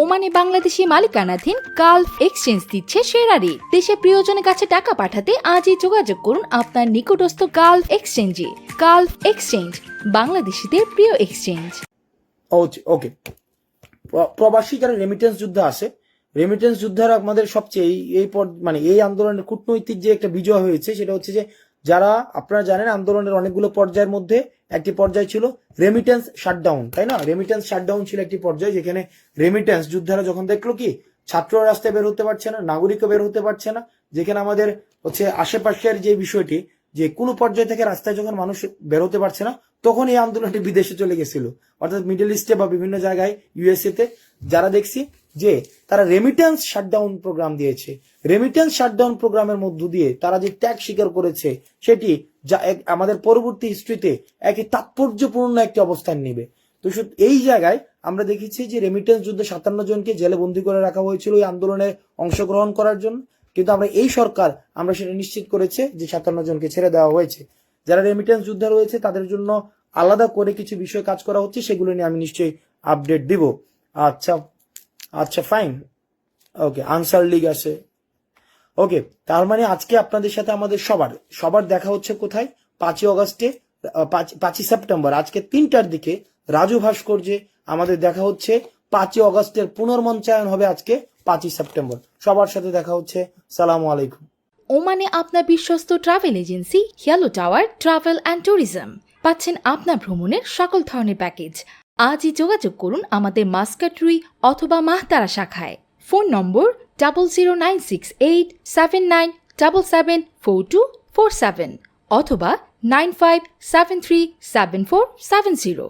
ওমানে বাংলাদেশি মালিকানাধীন Gulf exchange দিচ্ছে সেরা রেট দেশে প্রিয়জনের কাছে টাকা পাঠাতে আজই যোগাযোগ করুন আপনার নিকটস্থ গালফ এক্সচেঞ্জে। গালফ এক্সচেঞ্জ, বাংলাদেশিদের প্রিয় এক্সচেঞ্জ। ওকে। প্রবাসী যারা রেমিটেন্স যুদ্ধ আছে রেমিটেন্স যুদ্ধের আমাদের সবচেয়ে এই- মানে এই আন্দোলনের কূটনৈতিক যে একটা বিজয় হয়েছে, সেটা হচ্ছে যে যারা আপনারা জানেন আন্দোলনের অনেকগুলো পর্যায়ের মধ্যে একটি পর্যায় ছিল রেমিটেন্স শাটডাউন তাই না? রেমিটেন্স শাটডাউন ছিল একটি পর্যায় যেখানে রেমিটেন্স যোদ্ধারা যখন দেখল কি, ছাত্ররা রাস্তায় বের হতে পারছে না, নাগরিকও বের হতে পারছে না, যেখানে আমাদের হচ্ছে আশেপাশের যে বিষয়টি, যে কোনো পর্যায় থেকে রাস্তায় যখন মানুষ বের হতে পারছে না, তখন এই আন্দোলনটি বিদেশে চলে গেছিল। অর্থাৎ মিডল ইস্টে বা বিভিন্ন জায়গায় ইউএসএ তে যারা দেখছি যে তারা রেমিটেন্স শাটডাউন প্রোগ্রাম দিয়েছে। রেমিটেন্স শাটডাউন প্রোগ্রামের মধ্য দিয়ে তারা যে ত্যাগ স্বীকার করেছে, সেটি যা আমাদের পরবর্তী হিস্ট্রিতে একই তাৎপর্যপূর্ণ একটি অবস্থান নেবে। তো এই জায়গায় আমরা দেখেছি যে রেমিটেন্স যুদ্ধে সাতান্ন জনকে জেলে বন্দী করে রাখা হয়েছিল এই আন্দোলনে অংশগ্রহণ করার জন্য। কিন্তু আমরা এই সরকার, আমরা সেটা নিশ্চিত করেছে যে সাতান্ন জনকে ছেড়ে দেওয়া হয়েছে। যারা রেমিটেন্স যুদ্ধে রয়েছে, তাদের জন্য আলাদা করে কিছু বিষয় কাজ করা হচ্ছে, সেগুলো নিয়ে আমি নিশ্চয়ই আপডেট দিব। আচ্ছা আচ্ছা ফাইন ওকে আনসার লিগ আছে। ওকে তার মানে আজকে আপনাদের সাথে আমাদের সবার সবার দেখা হচ্ছে কোথায়? পাঁচই অগস্টে পাঁচ- পাঁচই সেপ্টেম্বর। আজকে তিনটার দিকে রাজু ভাস্কর্যে আমাদের দেখা হচ্ছে পাঁচই অগস্টের পুনর্মঞ্চায়ন হবে আজকে পাঁচই সেপ্টেম্বর। সবার সাথে দেখা হচ্ছে। সালাম আলাইকুম। ওমানে আপনার বিশ্বস্ত ট্রাভেল এজেন্সি হিয়ালো টাওয়ার ট্রাভেল অ্যান্ড ট্যুরিজম পাচ্ছেন আপনার ভ্রমণের সকল ধরনের প্যাকেজ আজই যোগাযোগ করুন আমাদের মাস্কাটরুই অথবা মাহতারা শাখায়। Phone number double zero nine six eight seven nine double seven four two four seven অথবা nine five seven three seven four seven zero